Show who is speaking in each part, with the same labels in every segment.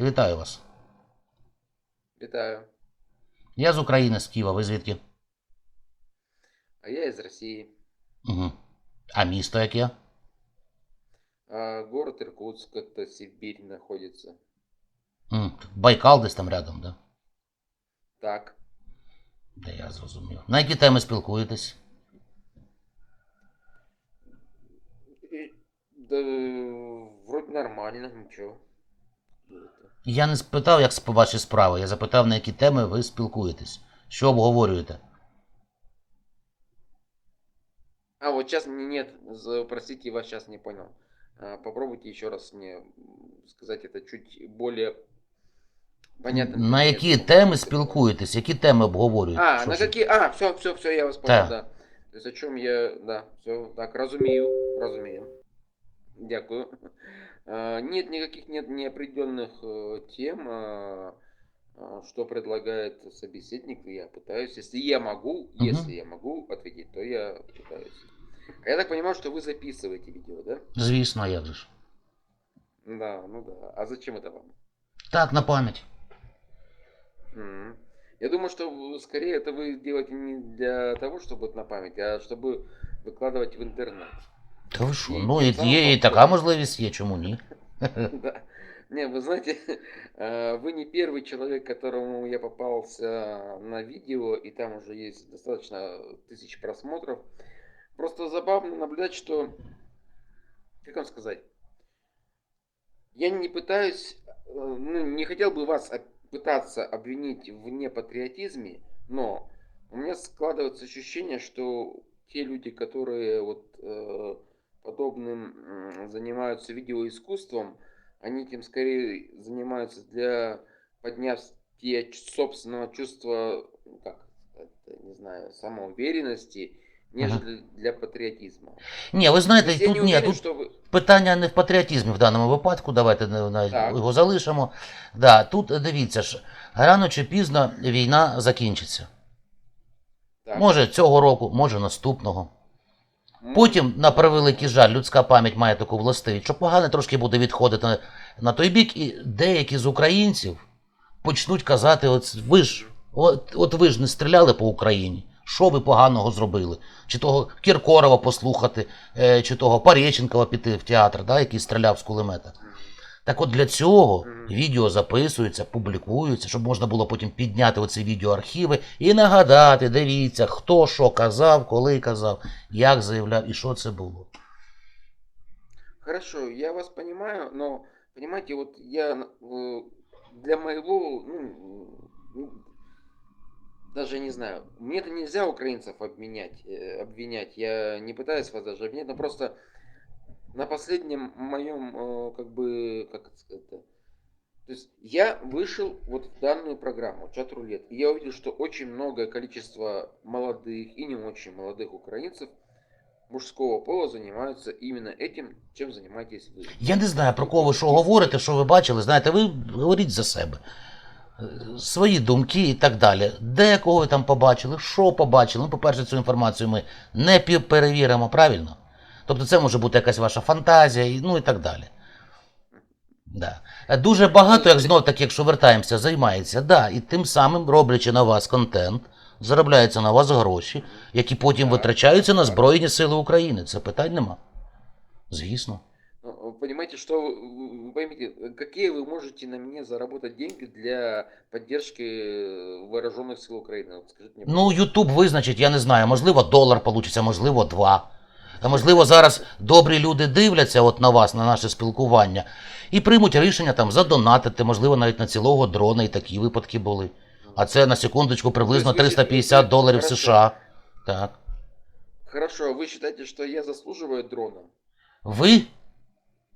Speaker 1: Вітаю вас.
Speaker 2: Вітаю.
Speaker 1: Я з України, з Києва. Ви звідки?
Speaker 2: А я из России.
Speaker 1: Угу. А місто яке?
Speaker 2: А, город Иркутск, это Сибирь находится.
Speaker 1: М, Байкал десь там рядом, да?
Speaker 2: Так.
Speaker 1: Да я зрозумів. На які теми спілкуєтесь?
Speaker 2: И- да, вроде нормально, ничего.
Speaker 1: Я не спитав, як сп- ваші справи. Я запитав, на які теми ви спілкуєтесь. Що обговорюєте?
Speaker 2: А, вот сейчас мне нет, простите, я вас сейчас не понял. Попробуйте еще раз мне сказать это чуть более понятно.
Speaker 1: На які теми спілкуєтесь? Які теми обговорюєте?
Speaker 2: А,
Speaker 1: Що
Speaker 2: на
Speaker 1: ж?
Speaker 2: какие? А, все, все, все, я вас понял, да. То есть о чем я, да, все, так, разумею, разумею. Дякую. А, Нет никаких нет неопределенных э, тем, а, а, что предлагает собеседник, я пытаюсь, если я могу,
Speaker 1: Мгм.
Speaker 2: если я могу ответить, то я пытаюсь. Я так понимаю, что вы записываете видео, да?
Speaker 1: Звісно, як же ж.
Speaker 2: Да, ну да. А зачем это вам?
Speaker 1: Так, на пам'ять.
Speaker 2: М. Я думаю, что скорее это вы делаете не для того, чтобы вот на память, а чтобы выкладывать в интернет.
Speaker 1: Та ви що?
Speaker 2: І
Speaker 1: Ну,
Speaker 2: тим
Speaker 1: і
Speaker 2: самим
Speaker 1: є і
Speaker 2: попро-
Speaker 1: така можливість є, чому ні?
Speaker 2: Да. Не, вы знаете, э, вы не первый человек, которому я попался на видео, и там уже есть достаточно тысяч просмотров. Просто забавно наблюдать, что, как вам сказать, я не пытаюсь, э, ну, не хотел бы вас об- пытаться обвинить в непатриотизме, но у меня складывается ощущение, что те люди, которые вот э, подобным м, занимаются видеоискусством, они этим скорее занимаются для поднятия ч- собственного чувства, ну, как это, не знаю, самоуверенности, нежели для патриотизма.
Speaker 1: Ні, ви
Speaker 2: То
Speaker 1: знаєте,
Speaker 2: есть я
Speaker 1: тут
Speaker 2: не
Speaker 1: ні,
Speaker 2: уверен,
Speaker 1: тут
Speaker 2: что вы...
Speaker 1: питання не в патріотизмі в даному випадку. Давайте не- навіть
Speaker 2: Так.
Speaker 1: його залишимо. Да, тут е, дивіться ж, рано чи пізно війна закінчиться.
Speaker 2: Так,
Speaker 1: Може цього року, може наступного. Потім, на превеликий жаль, людська пам'ять має таку властивість, що погане трошки буде відходити на, на той бік, і деякі з українців почнуть казати: от ви ж, от, от ви ж не стріляли по Україні. Що ви поганого зробили? Чи того Кіркорова послухати, е, чи того Пареченкова піти в театр, да, який стріляв з кулемета.
Speaker 2: м.
Speaker 1: Так от для цього
Speaker 2: Мгм.
Speaker 1: відео записуються, публікуються, щоб можна було потім підняти оці відеоархіви і нагадати, дивіться, хто що казав, коли казав, як заявляв і що це було.
Speaker 2: Хорошо, я вас понимаю, но, понимаете, вот я э, для моего, ну, ну, даже не знаю, мне это нельзя украинцев обменять, э, обвинять, я не пытаюсь вас даже обвинять, но просто на последнем моем, э, как бы, как это сказать, то есть я вышел вот в данную программу чат рулет, и я увидел, что очень многое количество молодых и не очень молодых украинцев мужского пола занимаются именно этим, чем занимаетесь вы.
Speaker 1: Я не знаю, про кого ви що говорите, що ви бачили. Знаєте, ви говоріть за себе. Е, Свої думки і так далі. Де кого ви там побачили, що побачили. Ну, по-перше, цю інформацію ми не пі- перевіримо, правильно? Тобто це може бути якась ваша фантазія, і- ну і так далі. Да. Е, Дуже багато, як знов таки, якщо вертаємося, займається, да, і тим самим роблячи на вас контент, заробляються на вас гроші, які потім
Speaker 2: Так,
Speaker 1: витрачаються на
Speaker 2: так.
Speaker 1: Збройні Сили України. Це питань нема. Звісно.
Speaker 2: Ну, вы понимаете, что вы- вы поймите, какие вы можете на мне заработать деньги для поддержки э, вооруженных сил Украины? Вот скажите мне.
Speaker 1: Ну, Ютуб визначить, я не знаю, можливо, долар получиться, можливо, два. А можливо, зараз добрі люди дивляться от на вас, на наше спілкування, і приймуть рішення там задонатити, можливо, навіть на цілого дрона, і такі випадки були. А це на секундочку приблизно
Speaker 2: Тобто
Speaker 1: 350 доларів
Speaker 2: Хорошо.
Speaker 1: США. Так.
Speaker 2: Хорошо, вы считаете, что я заслуживаю дрона?
Speaker 1: Ви?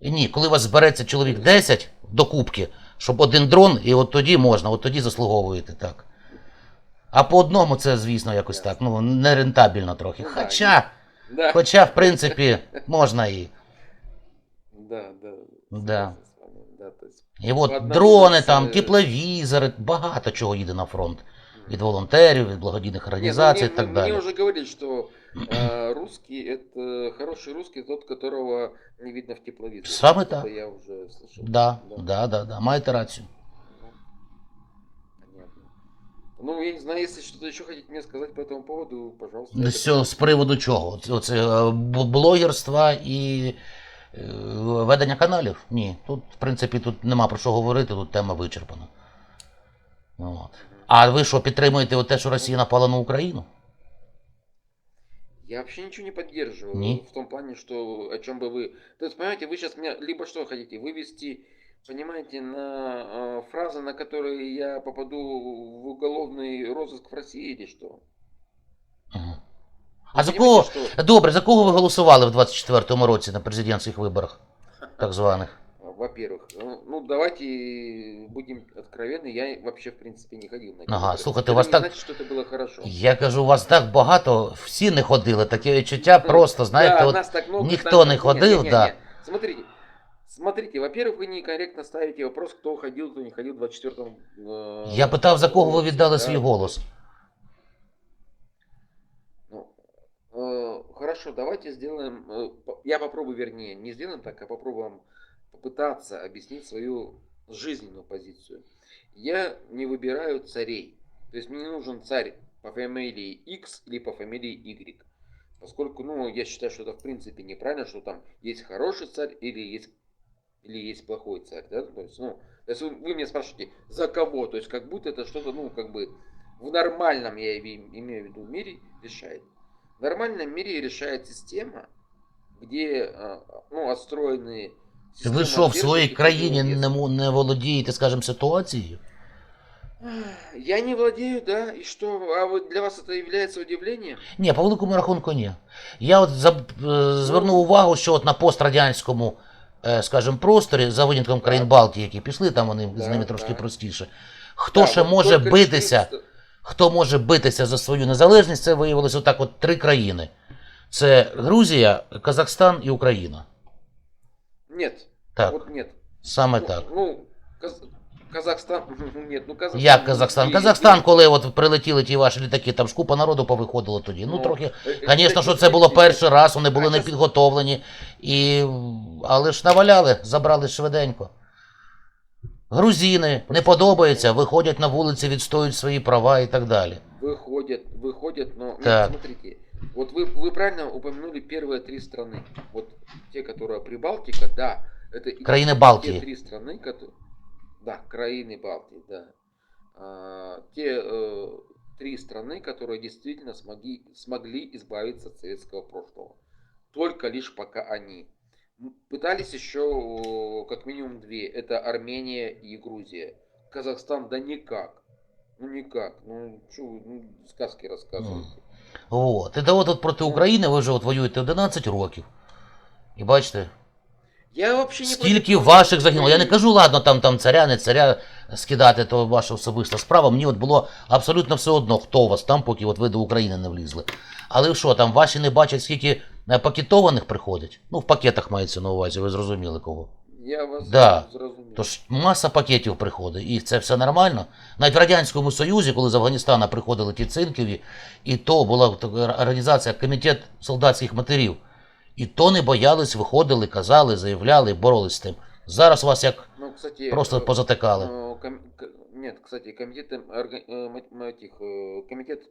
Speaker 1: Ні, коли у вас збереться чоловік 10 до кубки, щоб один дрон, і от тоді можна, от тоді заслуговуєте, так. А по одному це, звісно, якось так, ну, нерентабельно трохи.
Speaker 2: Ну,
Speaker 1: Хоча,
Speaker 2: Да.
Speaker 1: хоча, в принципі, можна і.
Speaker 2: Да, да.
Speaker 1: Да.
Speaker 2: согласен с вами, Да, то есть,
Speaker 1: І от
Speaker 2: По одному
Speaker 1: дрони,
Speaker 2: з,
Speaker 1: там,
Speaker 2: е,
Speaker 1: тепловізори, багато чого їде на фронт.
Speaker 2: м.
Speaker 1: Від волонтерів, від благодійних
Speaker 2: Нет, ну,
Speaker 1: організацій
Speaker 2: мне,
Speaker 1: і так
Speaker 2: мне
Speaker 1: далі.
Speaker 2: уже говорили, что э, русский это хороший русский тот, которого не видно в тепловизоре.
Speaker 1: Саме
Speaker 2: Это
Speaker 1: так.
Speaker 2: я уже слышал.
Speaker 1: Да, да, да, да, маєте рацію.
Speaker 2: Ну, Понятно. Ну, я не знаю, если что-то еще хотите мне сказать по этому поводу, пожалуйста. я
Speaker 1: Все з приводу чого? Оце- Оце е, б- блогерства і е, ведення каналів? Ні. Тут, в принципі, тут нема про що говорити, тут тема вичерпана. От.
Speaker 2: Мгм.
Speaker 1: А ви що, підтримуєте те, що Росія напала на Україну?
Speaker 2: Я вообще ничего не поддерживаю
Speaker 1: Не?
Speaker 2: в том плане, что о чем бы вы... То есть, понимаете, вы сейчас меня либо что хотите, вывести, понимаете, на э, фразы, на которые я попаду в уголовный розыск в России или что?
Speaker 1: Угу.
Speaker 2: Вы
Speaker 1: А за
Speaker 2: понимаете,
Speaker 1: кого?
Speaker 2: что,
Speaker 1: Добре, за кого ви голосували в 24-му році на президентських виборах, так званих?
Speaker 2: э, во-первых, ну, ну, давайте будем откровенны, я вообще в принципе не ходил на эти
Speaker 1: Ага,
Speaker 2: выборы.
Speaker 1: слушайте,
Speaker 2: Это
Speaker 1: у вас
Speaker 2: не
Speaker 1: так-
Speaker 2: значит, что это было хорошо.
Speaker 1: Я кажу, у вас так багато, всі не ходили, таке відчуття просто, знаєте,
Speaker 2: да,
Speaker 1: от
Speaker 2: нас так много,
Speaker 1: ніхто
Speaker 2: там-
Speaker 1: не
Speaker 2: не,
Speaker 1: ходив,
Speaker 2: не, не,
Speaker 1: да.
Speaker 2: не. Смотрите, смотрите, во-первых, вы некорректно ставите вопрос, кто ходил, кто не ходил в 24-м. э,
Speaker 1: я питав, за кого ви
Speaker 2: році,
Speaker 1: віддали
Speaker 2: да.
Speaker 1: свій голос.
Speaker 2: Ну, э, хорошо, давайте сделаем, э, по- я попробую, вернее, не сделаем так, а попробуем попытаться объяснить свою жизненную позицию. Я не выбираю царей. То есть мне не нужен царь по фамилии X или по фамилии Y. Поскольку, ну, я считаю, что это в принципе неправильно, что там есть хороший царь или есть, или есть плохой царь, да? То есть, ну, то есть вы, вы меня спрашиваете, за кого? То есть как будто это что-то, ну, как бы в нормальном, я име- имею в виду, мире решает. В нормальном мире решает система, где, э, ну, отстроены...
Speaker 1: Ви
Speaker 2: система
Speaker 1: що, в своїй
Speaker 2: ответственности
Speaker 1: країні
Speaker 2: противовеса.
Speaker 1: не, мо- не володієте, скажімо, ситуацією?
Speaker 2: Я не владею, да, и что, а вот для вас это является удивлением?
Speaker 1: Ні, по великому рахунку ні. Я от за, е, звернув увагу, що от на пострадянському, е, скажімо, просторі, за винятком країн Балтії, які пішли, там вони з ними трошки простіше. Хто ще може битися,
Speaker 2: 14
Speaker 1: хто може битися за свою незалежність, це виявилося отак от три країни. Це Грузія, Казахстан і Україна.
Speaker 2: Нет,
Speaker 1: Так,
Speaker 2: вот нет.
Speaker 1: саме
Speaker 2: Ну,
Speaker 1: так.
Speaker 2: Ну, Казахстан, нет, ну Казахстан...
Speaker 1: Як Казахстан?
Speaker 2: и-
Speaker 1: Казахстан,
Speaker 2: и-
Speaker 1: коли от прилетіли ті ваші літаки, там ж купа народу повиходило тоді. Ну,
Speaker 2: Ну,
Speaker 1: трохи.
Speaker 2: э, э,
Speaker 1: Звісно, що
Speaker 2: кстати,
Speaker 1: це було
Speaker 2: кстати,
Speaker 1: перший раз, вони були
Speaker 2: а
Speaker 1: не
Speaker 2: щас-
Speaker 1: підготовлені. І... Але ж наваляли, забрали швиденько. Грузини не подобається, виходять на вулиці, відстоюють свої права і так далі.
Speaker 2: Выходят, выходят, но нет,
Speaker 1: Так.
Speaker 2: смотрите, вот вы, вы правильно упомянули первые три страны. Вот те, которые Прибалтика, да, это и
Speaker 1: Країни
Speaker 2: те
Speaker 1: Балтії.
Speaker 2: три страны, которые... Да, краины Балтии, да. А, те э, три страны, которые действительно смогли, смогли избавиться от советского прошлого. Только лишь пока они. М, Пытались еще о, как минимум две. Это Армения и Грузия. Казахстан, да никак. Ну никак. Ну что вы ну, сказки рассказываете.
Speaker 1: От. І да от, от проти України ви вже от воюєте 11 років. І бачите,
Speaker 2: Я вообще не
Speaker 1: Скільки ваших загинуло? Я не кажу, ладно, там, там царя, не царя скидати, то ваша особиста справа. Мені от було абсолютно все одно, хто у вас там, поки от ви до України не влізли. Але що, там ваші не бачать, скільки е, пакетованих приходить? Ну, в пакетах мається на увазі, ви зрозуміли кого.
Speaker 2: Я вас
Speaker 1: Да.
Speaker 2: зрозумів.
Speaker 1: Тож маса пакетів приходить, і це все нормально. Навіть в Радянському Союзі, коли з Афганістана приходили ті цинкові, і то була така організація Комітет солдатських матерів. І то не боялись, виходили, казали, заявляли, боролись з тим. Зараз вас як
Speaker 2: Ну, кстати,
Speaker 1: просто
Speaker 2: э,
Speaker 1: позатикали.
Speaker 2: э, ком- к- Нет, кстати, комитет, э, орга- э, ма- ма- этих, э, комитет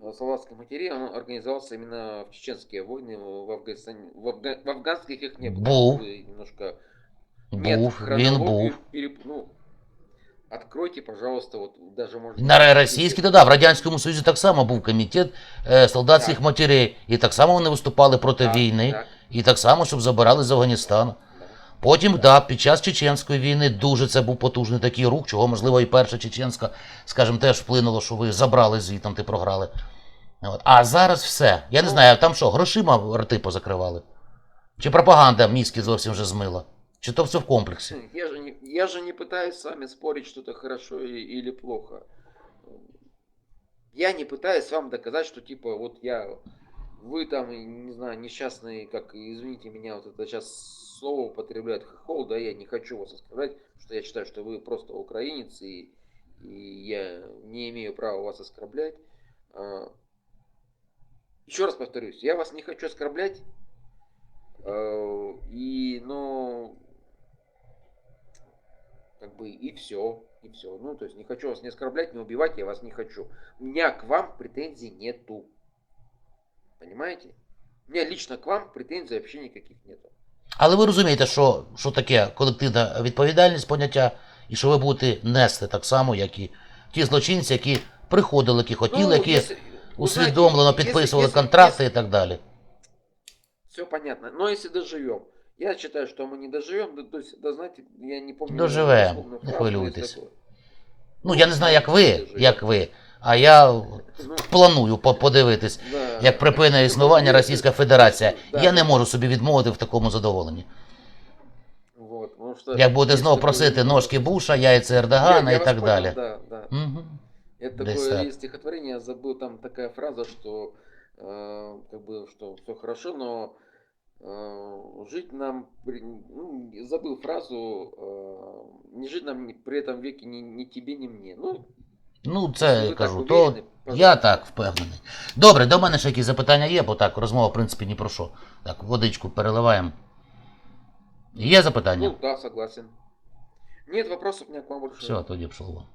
Speaker 2: э, солдатских матерей, он организовался именно в чеченские войны в Афганистане. В, Афга- в афганских их не было.
Speaker 1: Був.
Speaker 2: Вы немножко... Нет,
Speaker 1: Був, він
Speaker 2: хронологию
Speaker 1: був.
Speaker 2: переп- Ну, откройте, пожалуйста, вот даже можно...
Speaker 1: На російській, то да, в Радянському Союзі так само був комітет е, солдатських
Speaker 2: Так.
Speaker 1: матерей. І так само вони виступали проти
Speaker 2: Так,
Speaker 1: війни,
Speaker 2: так,
Speaker 1: і так само, щоб забирали з Афганістану. Потім, да, під час Чеченської війни дуже це був потужний такий рух, чого, можливо, і перша чеченська, скажімо, теж вплинуло, що ви забрали звітом, ти програли. От. А зараз все. Я не
Speaker 2: Ну.
Speaker 1: знаю, там що, грошима рти позакривали? Чи пропаганда мізки зовсім вже змила? Чи то все в комплексі?
Speaker 2: Я же, не, я же не пытаюсь с вами спорить, что это хорошо или плохо. Я не пытаюсь вам доказать, что типа вот я, вы там, не знаю, несчастный, как, извините меня, вот это сейчас слово употребляют хохол, да, я не хочу вас оскорблять, что я считаю, что вы просто украинец, и, и я не имею права вас оскорблять. А, Еще раз повторюсь, я вас не хочу оскорблять. э, И, ну, как бы и все, и все. Ну, то есть не хочу вас не оскорблять, не убивать, я вас не хочу. У меня к вам претензий нету. Понимаете? У меня лично к вам претензий вообще никаких нету.
Speaker 1: Але ви розумієте, що, що таке колективна відповідальність поняття, і що ви будете нести так само, як і ті злочинці, які приходили, які хотіли, які
Speaker 2: Ну, если- вы знаете,
Speaker 1: усвідомлено
Speaker 2: если-
Speaker 1: підписували
Speaker 2: если-
Speaker 1: контракти і так далі.
Speaker 2: Все понятно. Но если доживем, я считаю, что мы не доживем, да, то есть, да, знаете, я не помню.
Speaker 1: Доживем,
Speaker 2: дословную
Speaker 1: не
Speaker 2: фразу, но
Speaker 1: хвилюйтесь.
Speaker 2: есть такое.
Speaker 1: Ну, я не знаю, як ви,
Speaker 2: Доживем.
Speaker 1: як ви, а я
Speaker 2: Ну,
Speaker 1: планую по- подивитись,
Speaker 2: да.
Speaker 1: як припинить існування Російська Федерація.
Speaker 2: Да.
Speaker 1: Я не можу собі відмовити в такому задоволенні.
Speaker 2: Вот, потому что
Speaker 1: Як буде
Speaker 2: есть
Speaker 1: знов
Speaker 2: такое-
Speaker 1: просити ножки Буша, яйця Ердогана
Speaker 2: Я-
Speaker 1: і
Speaker 2: я
Speaker 1: так
Speaker 2: вас понял,
Speaker 1: далі.
Speaker 2: Да, да.
Speaker 1: Угу.
Speaker 2: Это
Speaker 1: Десь
Speaker 2: такое
Speaker 1: так.
Speaker 2: есть стихотворение, я забыл там такая фраза, что э, как бы что все хорошо, но э, жить нам, при- ну, забыл фразу, э, не жить нам ни- при этом веке ни, ни тебе, ни мне. Ну,
Speaker 1: Ну,
Speaker 2: если
Speaker 1: це
Speaker 2: вы так
Speaker 1: кажу,
Speaker 2: уверены,
Speaker 1: то я
Speaker 2: пожалуйста.
Speaker 1: так впевнений. Добре, до мене ще якісь запитання є, бо так, розмова, в принципі, ні про що. Так, водичку переливаємо. Є запитання?
Speaker 2: Ну да, согласен. Нет вопросов у меня к вам больше.
Speaker 1: Все, тоді пішло.